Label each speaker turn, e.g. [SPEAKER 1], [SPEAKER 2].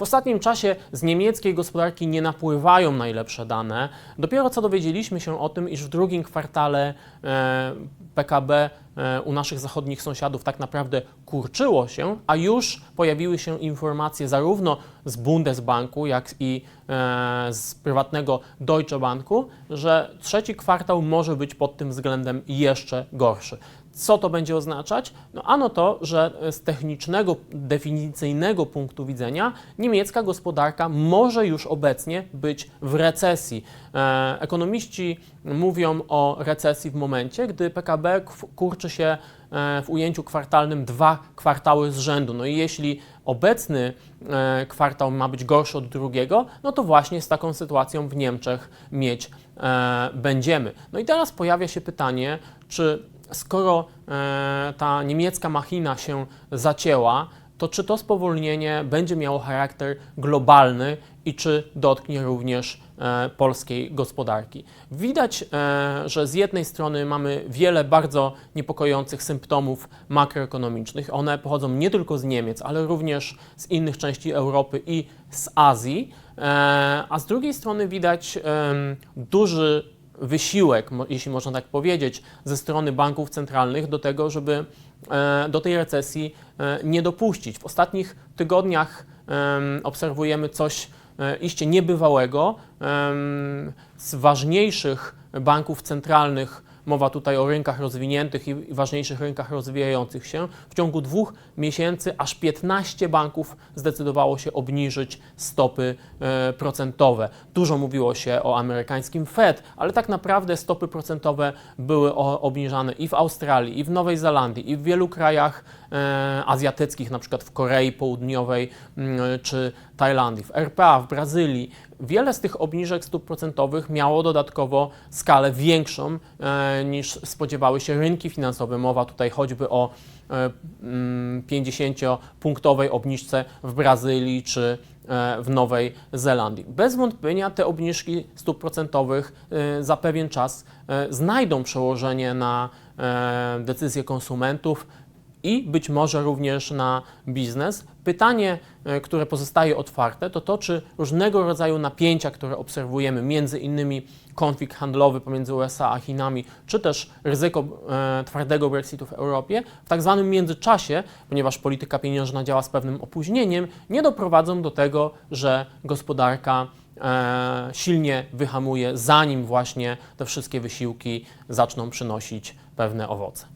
[SPEAKER 1] W ostatnim czasie z niemieckiej gospodarki nie napływają najlepsze dane. Dopiero co dowiedzieliśmy się o tym, iż w drugim kwartale e, PKB u naszych zachodnich sąsiadów tak naprawdę kurczyło się, a już pojawiły się informacje zarówno z Bundesbanku, jak i e, z prywatnego Deutsche Banku, że trzeci kwartał może być pod tym względem jeszcze gorszy. Co to będzie oznaczać? No ano to, że z technicznego, definicyjnego punktu widzenia niemiecka gospodarka może już obecnie być w recesji. E, ekonomiści mówią o recesji w momencie, gdy PKB kw- się e, w ujęciu kwartalnym dwa kwartały z rzędu. No i jeśli obecny e, kwartał ma być gorszy od drugiego, no to właśnie z taką sytuacją w Niemczech mieć e, będziemy. No i teraz pojawia się pytanie, czy skoro ta niemiecka machina się zacięła, to czy to spowolnienie będzie miało charakter globalny i czy dotknie również e, polskiej gospodarki. Widać, e, że z jednej strony mamy wiele bardzo niepokojących symptomów makroekonomicznych. One pochodzą nie tylko z Niemiec, ale również z innych części Europy i z Azji. E, a z drugiej strony widać duży wysiłek, jeśli można tak powiedzieć, ze strony banków centralnych do tego, żeby do tej recesji nie dopuścić. W ostatnich tygodniach em, obserwujemy coś iście niebywałego. Z ważniejszych banków centralnych, mowa tutaj o rynkach rozwiniętych i ważniejszych rynkach rozwijających się, w ciągu dwóch miesięcy aż 15 banków zdecydowało się obniżyć stopy e, procentowe. Dużo mówiło się o amerykańskim Fed, ale tak naprawdę stopy procentowe były obniżane i w Australii, i w Nowej Zelandii, i w wielu krajach e, azjatyckich, na przykład w Korei Południowej mm, czy Tajlandii, w RPA, w Brazylii. Wiele z tych obniżek stóp procentowych miało dodatkowo skalę większą e, niż spodziewały się rynki finansowe. Mowa tutaj choćby o e, mm, 50-punktowej obniżce w Brazylii czy e, w Nowej Zelandii. Bez wątpienia te obniżki stóp procentowych za pewien czas znajdą przełożenie na decyzje konsumentów i być może również na biznes. Pytanie, e, które pozostaje otwarte, to to, czy różnego rodzaju napięcia, które obserwujemy, między innymi konflikt handlowy pomiędzy USA a Chinami, czy też ryzyko e, twardego Brexitu w Europie, w tak zwanym międzyczasie, ponieważ polityka pieniężna działa z pewnym opóźnieniem, nie doprowadzą do tego, że gospodarka e, silnie wyhamuje, zanim właśnie te wszystkie wysiłki zaczną przynosić pewne owoce.